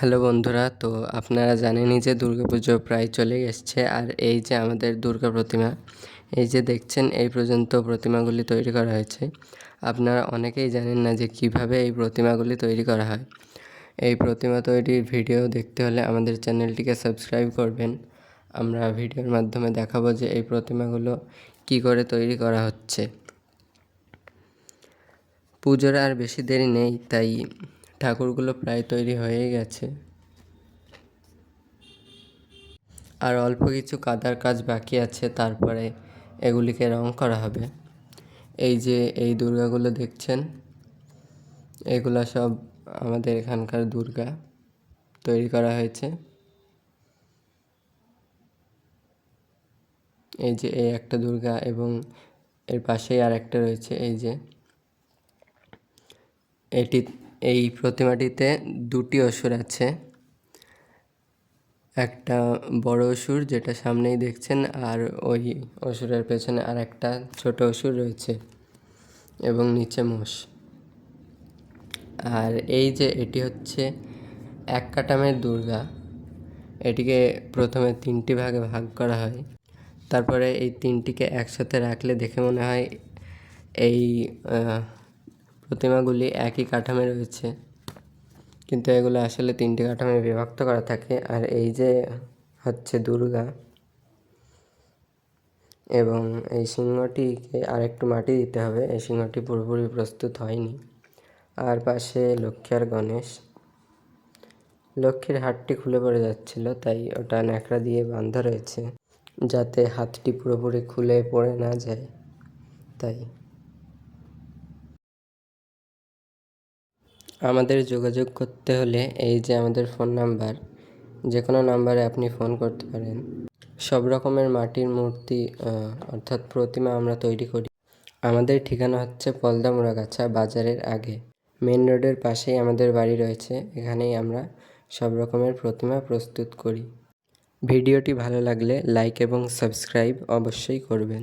Hello বন্ধুরা, তো আপনারা জানেনই যে দুর্গাপুজো প্রায় চলে এসছে আর এই যে আমাদের দুর্গা প্রতিমা, এই যে দেখছেন এই পর্যন্ত প্রতিমাগুলি তৈরি করা হয়েছে। আপনারা অনেকেই জানেন না যে কীভাবে এই প্রতিমাগুলি তৈরি করা হয়। এই প্রতিমা তৈরির ভিডিও দেখতে হলে আমাদের চ্যানেলটিকে সাবস্ক্রাইব করবেন। আমরা ভিডিওর মাধ্যমে দেখাবো যে এই প্রতিমাগুলো কি করে তৈরি করা হচ্ছে। পুজোর আর বেশি দেরি নেই, তাই ঠাকুরগুলো প্রায় তৈরি হয়েই গেছে। আর অল্প কিছু কাদার কাজ বাকি আছে, তারপরে এগুলিকে রং করা হবে। এই যে এই দুর্গাগুলো দেখছেন, এগুলো সব আমাদের এখানকার দুর্গা তৈরি করা হয়েছে। এই যে এই একটা দুর্গা এবং এর পাশেই আর একটা রয়েছে, এই যে এটি এই প্রতিমাটিতে দুটি অসুর আছে। একটা বড় অসুর যেটা সামনেই দেখছেন আর ওই অসুরের পেছনে আর একটা ছোট অসুর রয়েছে এবং নিচে মোষ। আর এই যে এটি হচ্ছে এক কাটামের দুর্গা, এটিকে প্রথমে তিনটি ভাগে ভাগ করা হয়। তারপরে এই তিনটিকে একসাথে রাখলে দেখে মনে হয় এই প্রতিমাগুলি একই কাঠামে রয়েছে। কিন্তু এগুলো আসলে তিনটি কাঠামে বিভক্ত করা থাকে। আর এই যে হচ্ছে দুর্গা এবং এই সিংহটিকে আর একটু মাটি দিতে হবে। এই সিংহটি পুরোপুরি প্রস্তুত হয়নি। আর পাশে লক্ষ্মী আর গণেশ। লক্ষ্মীর হাতটি খুলে পড়ে যাচ্ছিল, তাই ওটা ন্যাকড়া দিয়ে বাঁধা রয়েছে যাতে হাতটি পুরোপুরি খুলে পড়ে না যায়। তাই আমাদের যোগাযোগ করতে হলে এই যে আমাদের ফোন নাম্বার যে কোনো নাম্বারে আপনি ফোন করতে পারেন। সব রকমের মাটির মূর্তি অর্থাৎ প্রতিমা আমরা তৈরি করি। আমাদের ঠিকানা হচ্ছে পলদা মুড়াগাছা বাজারের আগে। মেন রোডের পাশেই আমাদের বাড়ি রয়েছে, এখানেই আমরা সব রকমের প্রতিমা প্রস্তুত করি। ভিডিওটি ভালো লাগলে লাইক এবং সাবস্ক্রাইব অবশ্যই করবেন।